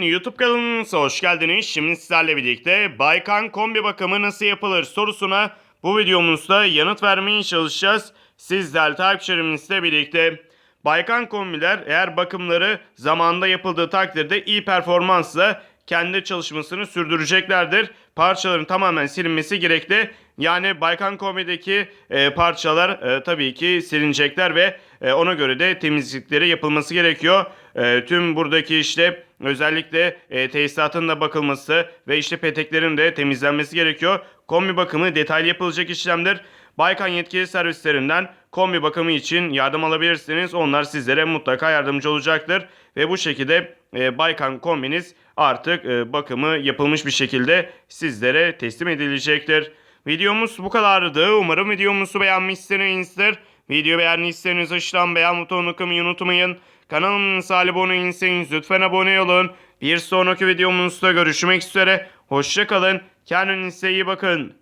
YouTube kanalımıza hoş geldiniz. Şimdi sizlerle birlikte Baykan kombi bakımı nasıl yapılır sorusuna bu videomuzda yanıt vermeye çalışacağız. Sizler takipçilerimizle birlikte Baykan kombiler eğer bakımları zamanında yapıldığı takdirde iyi performansla kendi çalışmasını sürdüreceklerdir. Parçaların tamamen silinmesi gerekli. Yani Baykan Kombi'deki e, parçalar e, tabii ki silinecekler ve e, ona göre de temizlikleri yapılması gerekiyor. E, tüm buradaki işte özellikle e, tesisatın da bakılması ve işte peteklerin de temizlenmesi gerekiyor. Kombi bakımı detaylı yapılacak işlemdir. Baykan yetkili servislerinden kombi bakımı için yardım alabilirsiniz. Onlar sizlere mutlaka yardımcı olacaktır. Ve bu şekilde e, Baykan kombiniz artık e, bakımı yapılmış bir şekilde sizlere teslim edilecektir. Videomuz bu kadardı. Umarım videomuzu beğenmişsinizdir. Video beğendiyseniz aşağıdan beğen butonunu kımayı unutmayın. Kanalımıza abone değilseniz lütfen abone olun. Bir sonraki videomuzda görüşmek üzere. Hoşçakalın. Kendinize iyi bakın.